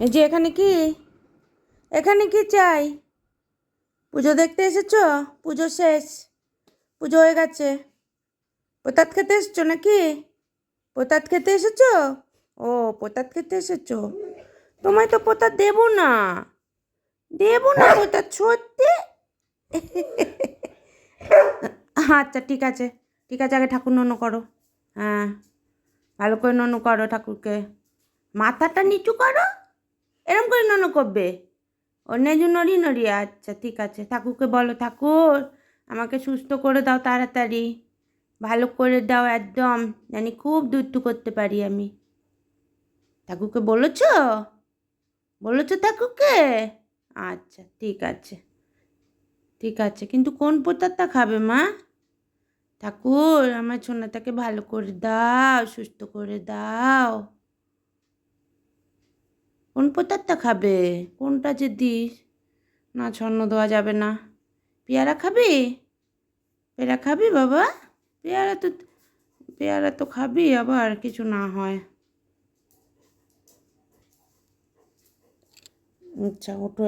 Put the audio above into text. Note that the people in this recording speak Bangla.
এই যে এখানে কি? এখানে কি চাই? পুজো দেখতে এসেছ? পুজো শেষ। পুজো হয়ে গেছে। প্রতাত খেতে এসেছ নাকি? প্রতাত খেতে এসেছ? ও, প্রতাত খেতে এসেছ। তোমায় তো প্রতাত দেবো না। দেবো না প্রতাত, সত্যি? আচ্ছা ঠিক আছে। ঠিক আছে, আগে ঠাকুর নন্য করো। হ্যাঁ ভালো করে নন্য করো ঠাকুরকে। মাথাটা নিচু করো। এরম করে নন করবে। অন্য নড়ি নড়ি আচ্ছা ঠিক আছে, ঠাকুরকে বলো, ঠাকুর, আমাকে সুস্থ করে দাও তাড়াতাড়ি। ভালো করে দাও একদম, জানি খুব দুধটু করতে পারি আমি। ঠাকুরকে বলেছ? বলেছ ঠাকুরকে? আচ্ছা ঠিক আছে ঠিক আছে, কিন্তু কোন পোতারটা খাবে মা? ঠাকুর, আমার সোনাটাকে ভালো করে দাও, সুস্থ করে দাও। কোন পোতারটা খাবে? কোনটা যে দিস? না ছন্ন দেওয়া যাবে না। পেয়ারা খাবি? পেয়ারা খাবি বাবা? পেয়ারা তো পেয়ারা তো খাবি আবার কিছু না হয়। আচ্ছা ওঠো